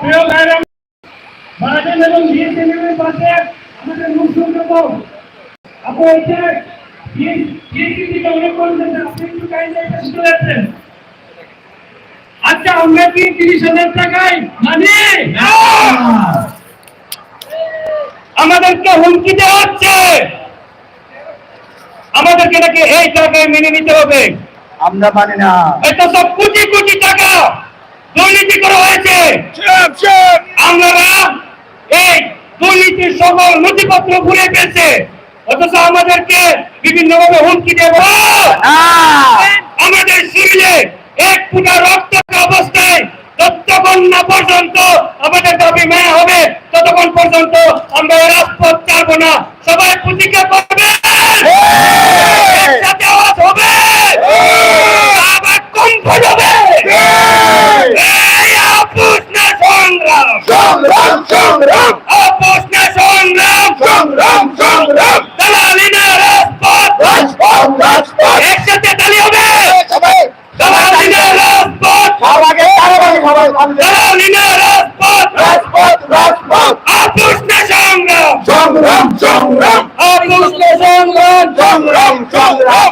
প্রিয় এবং বিএসএনের পাশে আমাদের মুখ্যমন্ত্রী আপু হচ্ছে বিএসপি অনেক করেছেন আপনি একটু কাইন্ডলি একটা শুনে যাচ্ছেন। আচ্ছা আমরা কি তিরিশ হাজার টাকায় মানি? আমাদেরকে হুমকি দেওয়া হচ্ছে। আমাদেরকে নাকি এই টাকায় মেনে নিতে হবে। আমরা মানি না। এটা সব কোটি কোটি টাকা। দুর্নীতি করা হয়েছে। আমরা এই দুর্নীতির সকল নথিপত্র ঘুরে ফেলছে অথচ আমাদেরকে বিভিন্ন ভাবে হুমকি দেব। আমাদের শরীরে এক ফুটা রক্ত অবস্থায় ততক্ষণ না পর্যন্ত আমাদের দাবি মেনে হবে ততক্ষণ পর্যন্ত আমরা রাজপথ ছাড়বো না। সবাই প্রতিজ্ঞা করবে একসাথে আওয়াজ হবে আবার কম্প হবে এই আপোষ না সংগ্রাম সংগ্রাম সংগ্রাম আপোষ না সংগ্রাম সংগ্রাম সংগ্রাম দালালি না রাজপথ রাজপথ রাজপথ একসাথে দালি হবে সবাই দালালি না রাজপথ সবাইকে সবাই সবাই দালালি না রাজপথ রাজপথ রাজপথ আপোষ না সংগ্রাম সংগ্রাম সংগ্রাম আপোষ না সংগ্রাম সংগ্রাম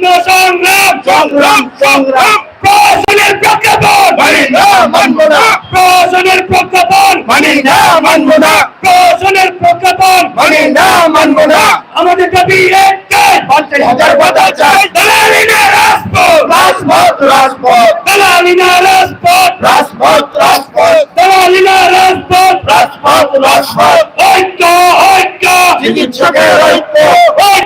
না সংগ্রাম সংগ্রাম সংগ্রাম। প্রশাসনের প্রজ্ঞাপন। মানি না মানব না। প্রশাসনের প্রজ্ঞাপন। মানি না মানব না। প্রশাসনের প্রজ্ঞাপন। মানি না মানব না। আমাদের দাবি একটাই পঞ্চাশ হাজার বাধা চাই দালালি না রাজপথ। রাজপথ রাজপথ। দালালি না রাজপথ। রাজপথ রাজপথ। দালালি না রাজপথ। রাজপথ রাজপথ। ঐক্য ঐক্য। চিকিৎসকের ঐক্য ঐক্য। ঐক্য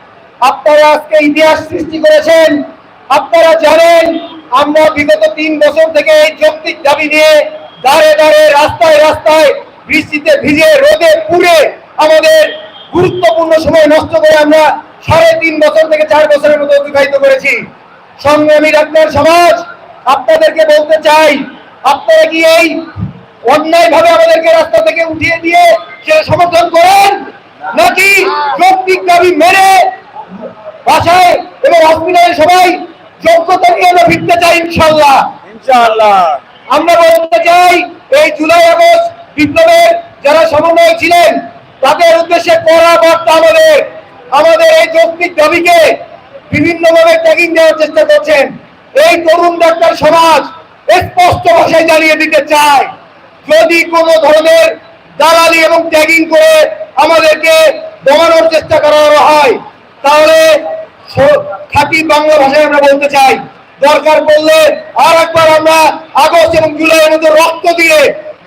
আপনারা আজকে ইতিহাস সৃষ্টি করেছেন। আপনারা জানেন, আমরা বিগত তিন বছর থেকে এই যৌক্তিক দাবি নিয়ে দাঁড়ে দাঁড়ে রাস্তায় রাস্তায় বৃষ্টিতে ভিজে, রোদে পুড়ে আমাদের গুরুত্বপূর্ণ সময় নষ্ট করে আমরা সাড়ে তিন বছর থেকে চার বছরের মতো অতিবাহিত করেছি। সংগ্রামী ডাক্তার সমাজ, আপনাদেরকে বলতে চাই, আপনারা কি এই অন্যায় ভাবে আমাদেরকে রাস্তা থেকে উঠিয়ে দিয়ে সেটা সমর্থন করেন? নাকি যৌক্তিক দাবি মেনে বাসায় এবং হসপিটালে সবাই যোগ্যতা নিয়ে আমরা ফিরতে চাই ইনশাল্লাহ ইনশাআল্লাহ। আমরা বলতে চাই এই জুলাই আগস্ট বিপ্লবের যারা সমন্বয় ছিলেন তাদের উদ্দেশ্যে কড়া বার্তা আমাদের। আমাদের এই যৌক্তিক দাবিকে বিভিন্নভাবে ট্যাগিং দেওয়ার চেষ্টা করছেন। এই তরুণ ডাক্তার সমাজ স্পষ্ট ভাষায় জানিয়ে দিতে চায় যদি কোনো ধরনের দালালি এবং ট্যাগিং করে আমাদেরকে দমানোর চেষ্টা করা হয় তাহলে খাঁটি বাংলা ভাষায় আমরা বলতে চাই। দরকার পড়লে আর একবার আমরা আগস্ট এবং জুলাইয়ের মধ্যে রক্ত দিয়ে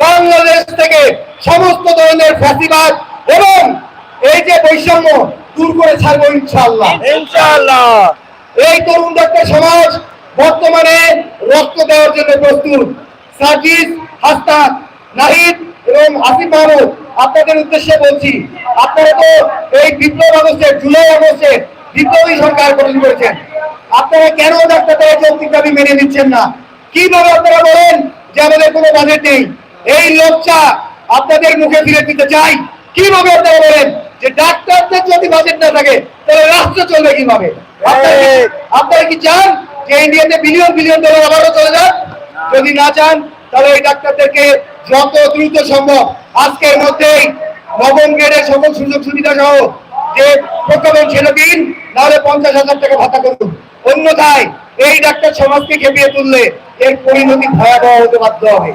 বাংলাদেশ থেকে সমস্ত ধরনের ফ্যাসিবাদ এবং এই যে বৈষম্য দূর করে ছাড়বো ইনশাল্লাহ ইনশাল্লাহ এই তরুণ ডাক্তার সমাজ বর্তমানে রক্ত দেওয়ার জন্য প্রস্তুত। সাজিদ হাসনাত নাহিদ এবং আসিফ মাহমুদ আপনাদের উদ্দেশ্যে বলছি আপনারা তো এই বিপ্লব আগস্টে জুলাই আগস্টে বিপ্লবী সরকার গঠন করেছেন। আপনারা কেন ডাক্তারদের যৌক্তিক দাবি মেনে নিচ্ছেন না? কীভাবে আপনারা বলেন যে আমাদের কোনো বাজেট নেই? এই লোকটা আপনাদের মুখে ফিরে দিতে চাই। কীভাবে আপনারা বলেন যে ডাক্তারদের যদি বাজেট না থাকে তাহলে রাষ্ট্র চলবে কীভাবে? আপনারা কি- চান যে ইন্ডিয়াতে বিলিয়ন বিলিয়ন ডলার আবারও চলে যান যদি না চান তাহলে এই ডাক্তারদেরকে যত দ্রুত সম্ভব। আজকের মধ্যেই নবম গ্রেডের সকল সুযোগ সুবিধা সহ যে প্রজ্ঞাপন ছেড়ে দিন, নাহলে পঞ্চাশ হাজার টাকা ভাতা করুন। অন্যথায় এই ডাক্তার সমাজকে খেপিয়ে তুললে এর পরিণতি ভয়াবহ হতে বাধ্য হবে।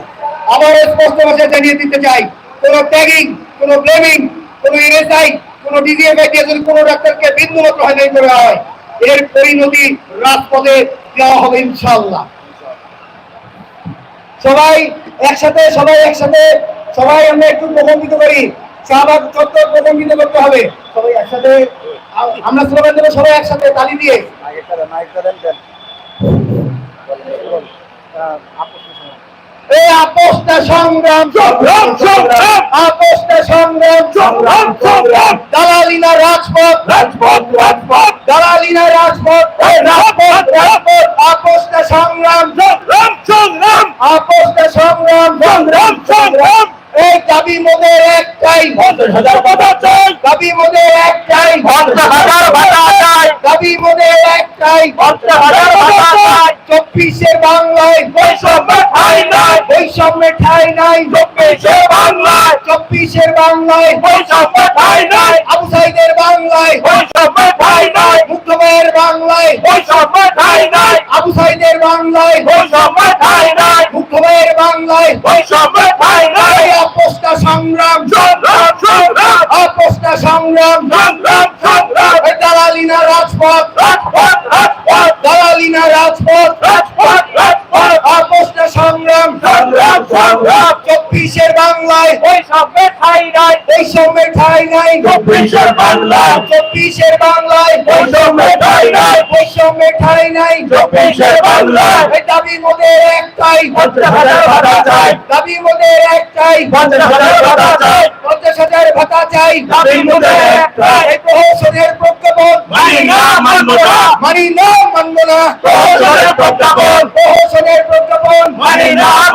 আবার স্পষ্ট ভাষায় জানিয়ে দিতে চাই, কোন ট্যাগিং কোন ব্লেমিং কোন ইএসআই কোন ডিজিএফআই দিয়ে যদি কোনো ডাক্তারকে বিন্দু মাত্র হয়রানি করা হয়, এর পরিণতি রাজপথে দেওয়া হবে ইনশাল্লাহ সবাই একসাথে সবাই একসাথে সবাই আমরা একটু প্রকম্পিত করি। শাহবাগ চত্বর প্রকম্পিত করতে হবে। সবাই একসাথে আমরা স্লোগান দেবো সবাই একসাথে তালি দিয়ে। এই আপোষটা সংগ্রাম সংগ্রাম, সংগ্রাম। আপোষটা সংগ্রাম সংগ্রাম, সংগ্রাম। দালালিনা রাজপথ। রাজপথ রাজপথ দালালিনা রাজপথ এই রাজপথ, রাজপথ। আপোষটা সংগ্রাম সংগ্রাম সংগ্রাম আপোষটা সংগ্রাম সংগ্রাম সংগ্রাম মোদের একটাই পঞ্চাশ হাজার মোদের একটাই পঞ্চাশ হাজার ভাতা চাই। দাবি মোদের একটাই পঞ্চাশ হাজার ভাতা চাই। চব্বিশের বাংলায় বৈষম্য ঠাই নাই। বৈষম্যে ঠাই নাই চব্বিশে বাংলায়। চব্বিশের বাংলায় বৈষম্য ঠাই নাই। আবু বাংলায় বৈষম্য ঠাই নাই। মুক্তমের বাংলায় বৈষম্য ঠাই নাই। আবু সাইদের বাংলায় বৈষম্য ঠাই নাই। মুক্তমের বাংলায় বৈষম্য ঠাই নাই। আপোষটা সংগ্রাম সংগ্রাম সংগ্রাম। আপোষটা সংগ্রাম। সংগ্রাম সংগ্রাম। দালালিনা রাজপথ রাজপথ রাজপথ। দালালিনা রাজপথ রাজপথ রাজপথ। আপোষটা সংগ্রাম। সংগ্রাম সংগ্রাম। চব্বিশের বাংলায় বৈষম্য ঠাই নাই। বৈষম্যের ঠাই নাই। চব্বিশের বাংলায় চব্বিশের বাংলায়। বৈষম্যের ঠাই নাই। বৈষম্যের ঠাই নাই। চব্বিশের বাংলায় দাবি মোদের একটাই। পঞ্চাশ হাজার ভাতা চাই। দাবি মোদের একটাই। পঞ্চাশ হাজার ভাতা চাই। পঞ্চাশ হাজার ভাতা চাই। দাবি মোদের একটাই। প্রহসনের প্রজ্ঞাপন। মানি না মানব না। মানি না মানব না। প্রহসনের প্রজ্ঞাপন। প্রহসনের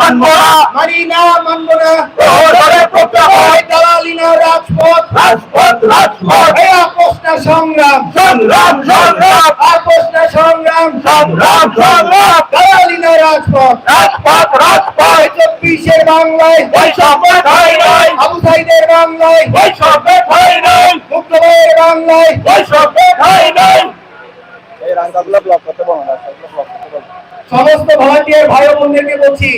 মানব না। মানি না মানব না। প্রহসনের প্রজ্ঞাপন এই দালালিনা রাজপথ। রাজপথ রাজপথ। এই আপোষটা সংগ্রাম। সংগ্রাম সংগ্রাম। আপোষটা সংগ্রাম। সংগ্রাম সংগ্রাম। দালালিনা রাজপথ। রাজপথ রাজপথ। চব্বিশের বাংলায়। বৈষম্য ঠাই নাই। আবু সাইদের বাংলায়। বৈষম্য ঠাই নাই। বাংলায়। বৈষম্য ঠাই নাই। সমস্ত ভলান্টিয়ার ভাই ও বোনদেরকে বলছি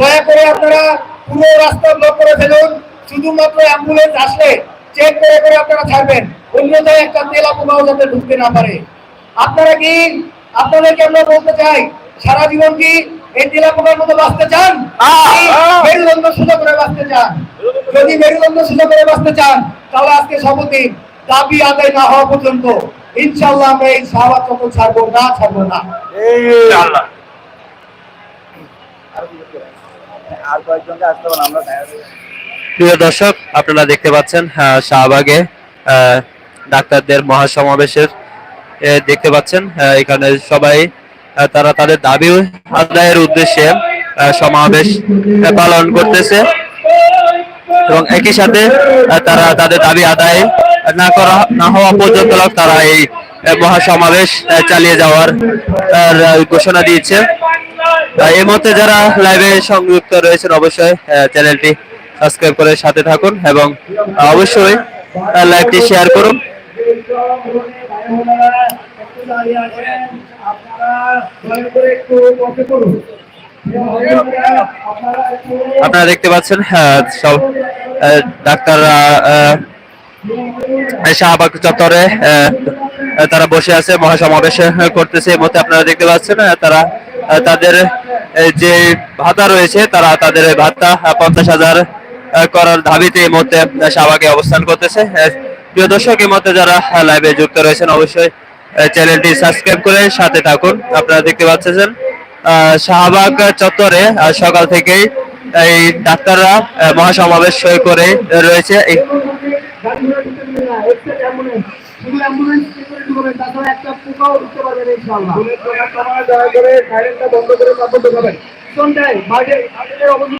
দয়া করে আপনারা পুরো রাস্তা ব্লক করে ফেলুন। শুধুমাত্র অ্যাম্বুলেন্স আসলে চেক করে করে আপনারা ছাড়বেন। অন্যথায় একটা তেলা পোকাও যাতে ঢুকতে না পারে। আপনারা কি আপনাদেরকে আমরা বলতে চাই সারা জীবন কি এই তেলা পোকার মতো বাঁচতে চান? মেরুদণ্ড সোজা করে বাঁচতে চান? যদি মেরুদণ্ড সোজা করে বাঁচতে চান তাহলে আজকে শপথ দিন। দাবি আদায় না হওয়া পর্যন্ত ইনশাল্লাহ আমরা এই শাহবাগ চক্র ছাড়বো না ছাড়বো না। প্রিয় দর্শক, আপনারা দেখতে পাচ্ছেন শাহবাগে ডাক্তারদের মহাসমাবেশের দেখতে পাচ্ছেন এখানে সবাই তারা তাদের দাবি আদায়ের উদ্দেশ্যে সমাবেশ পালন করতেছে। এবং একই সাথে তারা তাদের দাবি আদায় না করা, না হওয়া পর্যন্ত তারা এই মহাসমাবেশ চালিয়ে যাওয়ার ঘোষণা দিয়েছে। এই মুহূর্তে যারা লাইভে সংযুক্ত রয়েছেন অবশ্যই চ্যানেলটি সাবস্ক্রাইব করে সাথে থাকুন এবং অবশ্যই লাইভটি শেয়ার করুন। আপনারা দেখতে পাচ্ছেন সব আহ, শাহবাগ চত্বরে তারা বসে আছে মহাসমাবেশ করতেছে। এই মুহূর্তে আপনারা দেখতে পাচ্ছেন তারা তাদের যে ভাতা রয়েছে, তারা তাদের ভাতা পঞ্চাশ হাজার করার দাবিতে এই মুহূর্তে শাহবাগে অবস্থান করতেছে। প্রিয় দর্শক, এই মুহূর্তে যারা লাইভে যুক্ত রয়েছেন, অবশ্যই চ্যানেলটি সাবস্ক্রাইব করে সাথে থাকুন। আপনারা দেখতে পাচ্ছেন শাহবাগ চত্বরে সকাল থেকেই, এই ডাক্তাররা মহাসমাবেশ করে রয়েছে। এই দয়া করে সাইলেন্টটা বন্ধ করে তারপর ঢোকাবেন কোনটাই বাইরে